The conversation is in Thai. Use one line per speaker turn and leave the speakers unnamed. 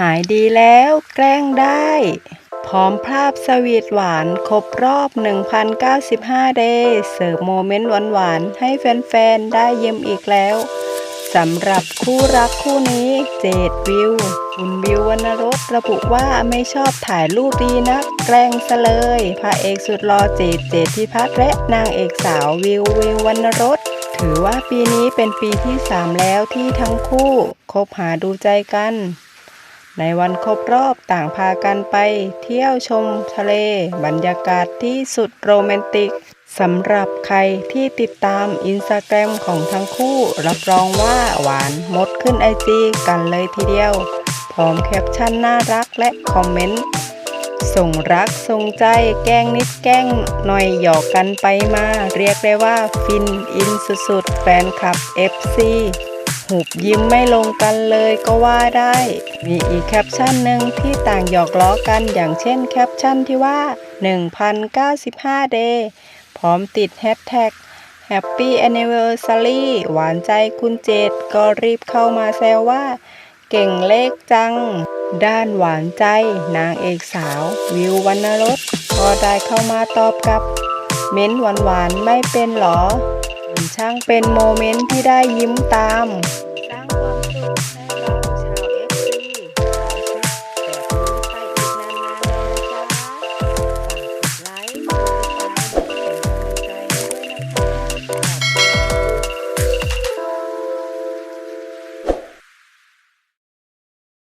หายดีแล้วแกล้งได้ พร้อมภาพสวีทหวานครบรอบ 1,095 เดย์เสิร์ฟโมเมนต์หวานๆ ให้แฟนๆ ได้ยิ้มอีกแล้วสำหรับคู่รักคู่นี้เจดวิว คุณวิววรรณรสระบุว่าไม่ชอบถ่ายรูปดีนักแกล้งซะเลยพระเอกสุดหล่อเจดเจดพิพัฒน์และนางเอกสาววิววิววรรณรสถือว่าปีนี้เป็นปีที่ 3 แล้วที่ทั้งคู่ คบหาดูใจกัน ในวันครบรอบต่างพากันไปเที่ยวชมทะเล บรรยากาศที่สุดโรแมนติกสำหรับใครที่ติดตามอินสตาแกรมของทั้งคู่ รับรองว่าหวานมดขึ้นไอจีกันเลยทีเดียว พร้อมแคปชั่นน่ารักและคอมเมนต์ส่งรักส่งใจแกล้งนิดแกล้งหน่อยหยอกกันไปมา เรียกได้ว่าฟินอินสุดๆ แฟนคลับ FC หุบยิ้มไม่ลงกันเลยก็ว่าได้ มีอีกแคปชั่นหนึ่งที่ต่างหยอกล้อกันอย่างเช่นแคปชั่นที่ว่า 1,095 day พร้อมติดแฮชแท็ก Happy Anniversary หวานใจคุณเจดก็รีบเข้ามาแซวว่า เก่งเลขจัง ด้านหวานใจนางเอกสาว วิววรรณรสก็ได้เข้ามาตอบกับ เม้นหวานหวานๆไม่เป็นหรอ ช่างเป็นโมเมนต์ที่ได้ยิ้มตามสร้างความสุขให้เรา